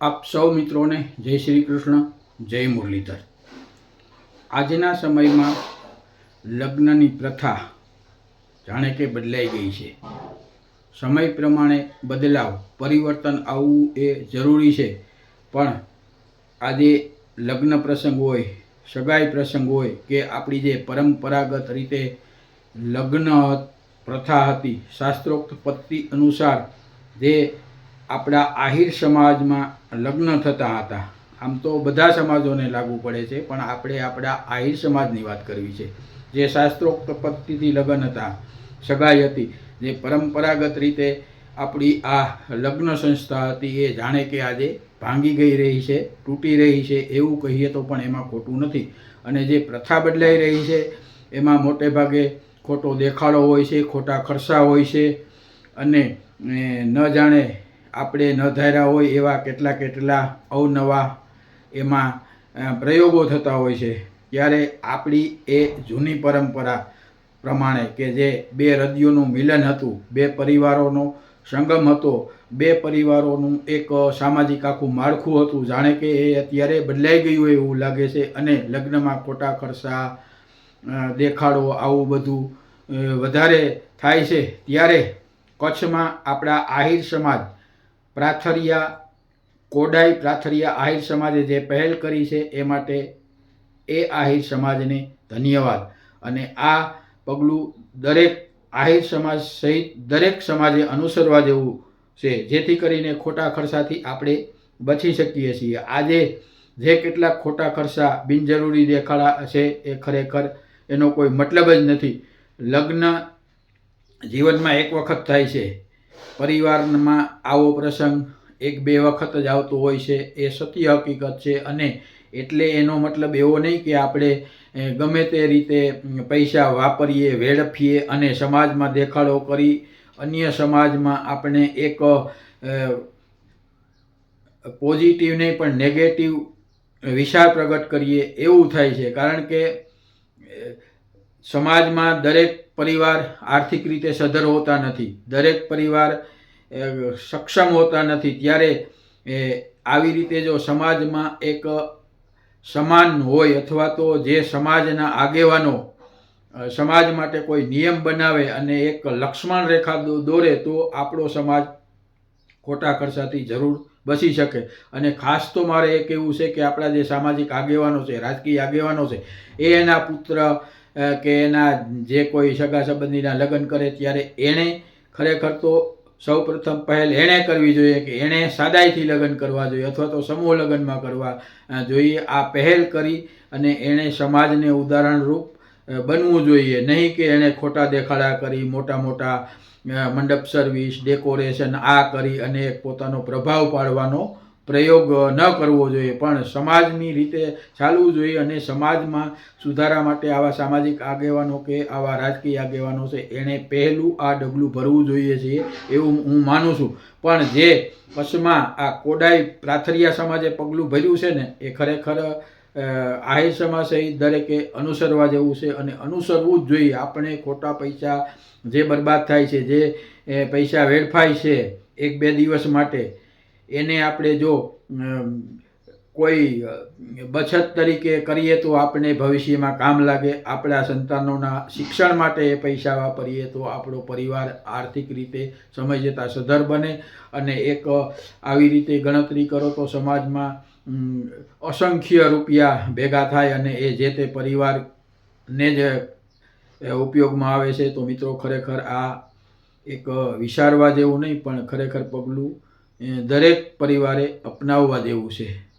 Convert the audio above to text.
આપ સૌ મિત્રોને જય શ્રી કૃષ્ણ, જય મુરલીધર. આજના સમયમાં લગ્નની પ્રથા જાણે કે બદલાઈ ગઈ છે. સમય પ્રમાણે બદલાવ, પરિવર્તન આવવું એ જરૂરી છે. પણ આજે લગ્ન પ્રસંગ હોય, સગાઈ પ્રસંગ હોય કે આપણી જે પરંપરાગત રીતે લગ્ન પ્રથા હતી, શાસ્ત્રોક્ત પદ્ધતિ અનુસાર જે આપણા આહિર સમાજમાં લગ્ન થતા હતા. આમ તો બધા સમાજોને લાગુ પડે છે, પણ આપણે આપણા આહિર સમાજની વાત કરવી છે. જે શાસ્ત્રોક્ત પદ્ધતિથી લગ્ન હતા, સગાઈ હતી, જે પરંપરાગત રીતે આપણી આ લગ્ન સંસ્થા હતી, એ જાણે કે આજે ભાંગી ગઈ રહી છે, તૂટી રહી છે, એવું કહીએ તો પણ એમાં ખોટું નથી. અને જે પ્રથા બદલાઈ રહી છે, એમાં મોટે ભાગે ખોટો દેખાડો હોય છે, ખોટા ખર્ચા હોય છે, અને ન જાણે આપણે ન ધાર્યા હોય એવા કેટલા કેટલા અવનવા એમાં પ્રયોગો થતા હોય છે. ત્યારે આપણી એ જૂની પરંપરા પ્રમાણે કે જે બે હૃદયોનું મિલન હતું, બે પરિવારોનો સંગમ હતો, બે પરિવારોનું એક સામાજિક આખું માળખું હતું, જાણે કે એ અત્યારે બદલાઈ ગયું હોય એવું લાગે છે અને લગ્નમાં ખોટા ખર્ચા દેખાડો આવું બધું વધારે થાય છે. ત્યારે કચ્છમાં આપણા આહિર સમાજ પ્રાથરિયા, કોડાઈ પ્રાથરિયા આહિર સમાજે જે પહેલ કરી છે, એ માટે એ આહિર સમાજને ધન્યવાદ. અને આ પગલું દરેક આહિર સમાજ સહિત દરેક સમાજે અનુસરવા જેવું છે, જેથી કરીને ખોટા ખર્ચાથી આપણે બચી શકીએ છીએ. આજે જે કેટલાક ખોટા ખર્ચા બિનજરૂરી દેખાડા છે, એ ખરેખર એનો કોઈ મતલબ જ નથી. લગ્ન જીવનમાં એક વખત થાય છે. પરિવારમાં આવો પ્રસંગ એક બે વખત જ આવતો હોય છે, એ સત્ય હકીકત છે અને એટલે એનો મતલબ એવો નહીં કે આપણે ગમે તે રીતે પૈસા વાપરીએ, વેડફીએ અને સમાજમાં દેખાડો કરી અન્ય સમાજમાં આપણે એક પોઝિટિવ નહીં પણ નેગેટિવ વિચાર પ્રગટ કરીએ એવું થાય છે. કારણ કે સમાજમાં દરેક પરિવાર આર્થિક રીતે સધર હોતા નથી. દરેક પરિવાર સક્ષમ હોતા નથી. ત્યારે એ, આવી રીતે જો સમાજમાં એક સમાન હોય અથવા તો જે સમાજના આગેવાનો સમાજ માટે કોઈ નિયમ બનાવે અને એક લક્ષ્મણ રેખા દોરે તો આપણો સમાજ ખોટા ખર્ચાથી જરૂર બચી શકે. અને ખાસ તો મારે એ કહેવું છે કે આપણા જે સામાજિક આગેવાનો છે રાજકીય આગેવાનો છે એ એના પુત્ર કે એના જે કોઈ સગા સંબંધીના લગ્ન કરે ત્યારે એણે ખરેખર તો સૌ પ્રથમ પહેલ એણે કરવી જોઈએ કે એણે સાદાઈથી લગ્ન કરવા જોઈએ અથવા તો સમૂહ લગ્નમાં કરવા જોઈએ. આ પહેલ કરી અને એણે સમાજને ઉદાહરણરૂપ બનવું જોઈએ. નહીં કે એણે ખોટા દેખાડા કરી, મોટા મોટા મંડપ સર્વિસ, ડેકોરેશન આ કરી અને પોતાનો પ્રભાવ પાડવાનો પ્રયોગ ન કરવો જોઈએ. પણ સમાજની રીતે ચાલવું જોઈએ અને સમાજમાં સુધારા માટે આવા સામાજિક આગેવાનો કે આવા રાજકીય આગેવાનો છે એણે પહેલું આ ડગલું ભરવું જોઈએ છે એવું હું માનું છું. પણ જે કચ્છમાં આ કોડાઈ પ્રાથરિયા સમાજે પગલું ભર્યું છે ને, એ ખરેખર આહિર સમાજ સહિત દરેકે અનુસરવા જેવું છે અને અનુસરવું જ જોઈએ. આપણે ખોટા પૈસા જે બરબાદ થાય છે, જે પૈસા વેડફાય છે એક બે દિવસ માટે એને આપણે જો કોઈ બચત તરીકે કરીએ તો આપણે ભવિષ્યમાં કામ લાગે. આપણા સંતાનોના શિક્ષણ માટે એ પૈસા વાપરીએ તો આપણો પરિવાર આર્થિક રીતે સમય જતાં સધર બને અને એક આવી રીતે ગણતરી કરો તો સમાજમાં અસંખ્ય રૂપિયા ભેગા થાય અને એ જે તે પરિવારને જ ઉપયોગમાં આવે છે તો મિત્રો ખરેખર આ એક વિચારવા જેવું નહીં પણ ખરેખર પગલું દરેક પરિવારે અપનાવવા દેવું છે.